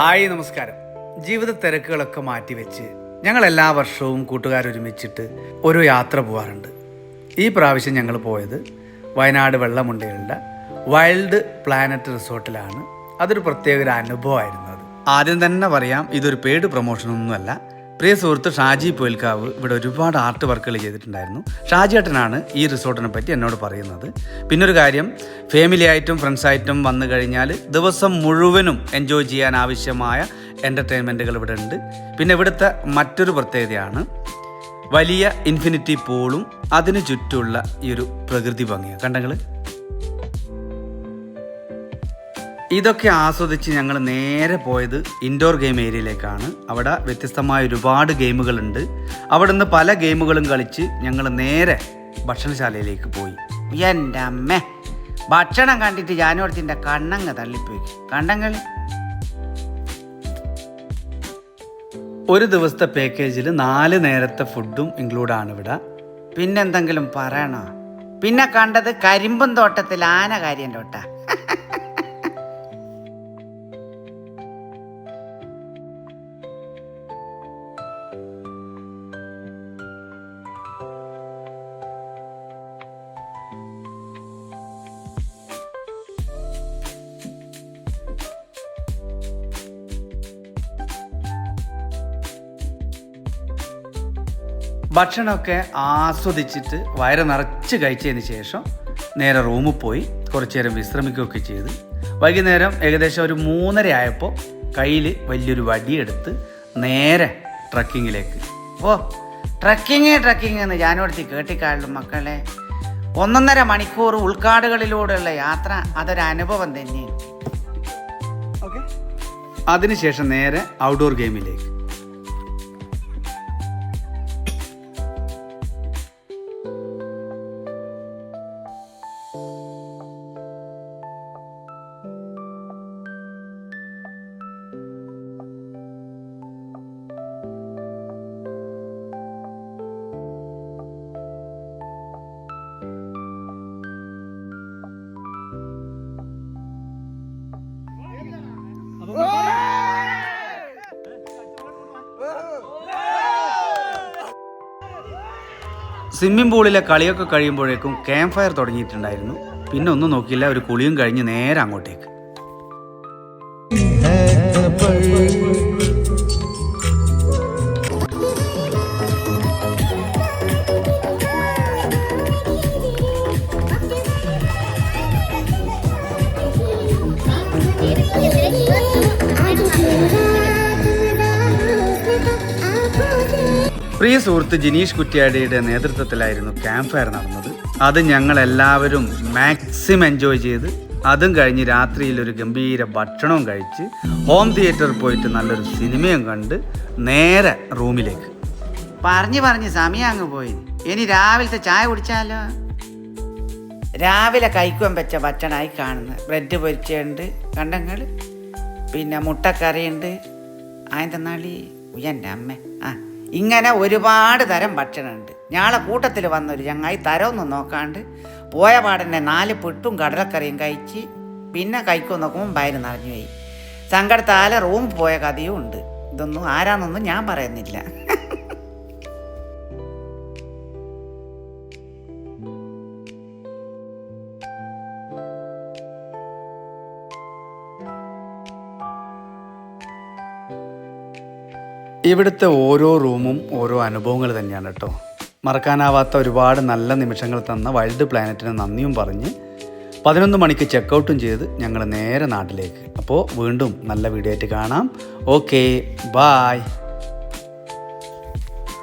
Hi നമസ്കാരം. ജീവിത തിരക്കുകളൊക്കെ മാറ്റിവെച്ച് ഞങ്ങൾ എല്ലാ വർഷവും കൂട്ടുകാരൊരുമിച്ചിട്ട് ഒരു യാത്ര പോകാറുണ്ട് ഈ പ്രാവശ്യം ഞങ്ങൾ പോയത് വയനാട് വെള്ളമുണ്ടകളുടെ വൈൽഡ് പ്ലാനറ്റ് റിസോർട്ടിലാണ്. അതൊരു പ്രത്യേക ഒരു അനുഭവമായിരുന്നു അത്. ആദ്യം തന്നെ പറയാം ഇതൊരു പെയ്ഡ് പ്രൊമോഷനൊന്നുമല്ല. പ്രിയ സുഹൃത്ത് ഷാജി പോയിൽക്കാവ് ഇവിടെ ഒരുപാട് ആർട്ട് വർക്കുകൾ ചെയ്തിട്ടുണ്ടായിരുന്നു. ഷാജി ഏട്ടനാണ് ഈ റിസോർട്ടിനെ പറ്റി എന്നോട് പറയുന്നത്. പിന്നൊരു കാര്യം ഫാമിലി ആയിട്ടും ഫ്രണ്ട്സ് ആയിട്ടും വന്നു കഴിഞ്ഞാൽ ദിവസം മുഴുവനും എൻജോയ് ചെയ്യാൻ ആവശ്യമായ എന്റർടൈൻമെന്റുകൾ ഇവിടെ ഉണ്ട്. പിന്നെ ഇവിടുത്തെ മറ്റൊരു പ്രത്യേകതയാണ് വലിയ ഇൻഫിനിറ്റി പൂളും അതിനു ചുറ്റുമുള്ള ഈ ഒരു പ്രകൃതി ഭംഗിയാണ്. കണ്ടങ്ങൾ ഇതൊക്കെ ആസ്വദിച്ച് ഞങ്ങൾ നേരെ പോയത് ഇൻഡോർ ഗെയിം ഏരിയയിലേക്കാണ് അവിടെ വ്യത്യസ്തമായ ഒരുപാട് ഗെയിമുകളുണ്ട് അവിടെ നിന്ന് പല ഗെയിമുകളും കളിച്ച് ഞങ്ങൾ നേരെ ഭക്ഷണശാലയിലേക്ക് പോയി. എന്റെ അമ്മ ഭക്ഷണം കണ്ടിട്ട് ഞാനോടത്തിന്റെ കണ്ണങ്ങ് തള്ളിപ്പോയി. കണ്ടങ്ങൾ ഒരു ദിവസത്തെ പാക്കേജിൽ നാല് നേരത്തെ ഫുഡും ഇൻക്ലൂഡാണ് ഇവിടെ. പിന്നെന്തെങ്കിലും പറയണോ? പിന്നെ കണ്ടത് കരിമ്പും തോട്ടത്തിൽ ആന കാര്യം തോട്ട ഭക്ഷണമൊക്കെ ആസ്വദിച്ചിട്ട് വയറ് നിറച്ച് കഴിച്ചതിന് ശേഷം നേരെ റൂമിൽ പോയി കുറച്ചു നേരം വിശ്രമിക്കുകയൊക്കെ ചെയ്ത്. വൈകുന്നേരം ഏകദേശം ഒരു മൂന്നര ആയപ്പോൾ കയ്യിൽ വലിയൊരു വടിയെടുത്ത് നേരെ ട്രക്കിങ്ങിലേക്ക്. ഓ ട്രക്കിങ് ട്രക്കിങ് എന്ന് ഞാനോടത്തി കേട്ടിക്കാളും മക്കളെ. ഒന്നൊന്നര മണിക്കൂർ ഉൾക്കാടുകളിലൂടെയുള്ള യാത്ര അതൊരു അനുഭവം തന്നെയാണ്. അതിനുശേഷം നേരെ ഔട്ട്ഡോർ ഗെയിമിലേക്ക് സ്വിമ്മിംഗ് പൂളിലെ കളിയൊക്കെ കഴിയുമ്പോഴേക്കും ക്യാമ്പ് ഫയർ തുടങ്ങിയിട്ടുണ്ടായിരുന്നു പിന്നെ ഒന്നും നോക്കിയില്ല ഒരു കുളിയും കഴിഞ്ഞ് നേരെ അങ്ങോട്ടേക്ക് പ്രിയ സുഹൃത്ത് ജിനീഷ് കുറ്റിയാടിയുടെ നേതൃത്വത്തിലായിരുന്നു ക്യാമ്പ് ഫയർ നടന്നത്. അത് ഞങ്ങൾ എല്ലാവരും മാക്സിമം എൻജോയ് ചെയ്ത് അതും കഴിഞ്ഞ് രാത്രിയിൽ ഒരു ഗംഭീര ഭക്ഷണവും കഴിച്ച് ഹോം തിയേറ്ററിൽ പോയിട്ട് നല്ലൊരു സിനിമയും കണ്ട് നേരെ റൂമിലേക്ക്. പറഞ്ഞു പറഞ്ഞ് സമയം അങ്ങ് പോയി. ഇനി രാവിലത്തെ ചായ കുടിച്ചാലോ? രാവിലെ കൈക്കുവാൻ വെച്ച ഭക്ഷണമായി കാണുന്നത് ബ്രെഡ് പൊരിച്ചുണ്ട് കണ്ടങ്ങൾ പിന്നെ മുട്ടക്കറിയുണ്ട്. ആയതന്നാളി ഉയന്റെ അമ്മ. ആ. ഇങ്ങനെ ഒരുപാട് തരം ഭക്ഷണമുണ്ട്. ഞാളെ കൂട്ടത്തിൽ വന്നൊരു ചങ്ങായി തരമൊന്നും നോക്കാണ്ട് പോയ പാടന്നെ നാല് പുട്ടും കടലക്കറിയും കഴിച്ച് പിന്നെ കഴിക്കുമെന്ന് നോക്കുമ്പോൾ വയറ് നിറഞ്ഞു പോയി. സങ്കടത്താലെ റൂം പോയ കഥയും ഉണ്ട് ഇതൊന്നും ആരാന്നൊന്നും ഞാൻ പറയുന്നില്ല. ഇവിടുത്തെ ഓരോ റൂമും ഓരോ അനുഭവങ്ങൾ തന്നെയാണ് കേട്ടോ. മറക്കാനാവാത്ത ഒരുപാട് നല്ല നിമിഷങ്ങൾ തന്ന വൈൽഡ് പ്ലാനറ്റിന് നന്ദിയും പറഞ്ഞ് പതിനൊന്ന് മണിക്ക് ചെക്കൗട്ടും ചെയ്ത് ഞങ്ങൾ നേരെ നാട്ടിലേക്ക്. അപ്പോൾ വീണ്ടും നല്ല വീഡിയോ ആയിട്ട് കാണാം. Okay bye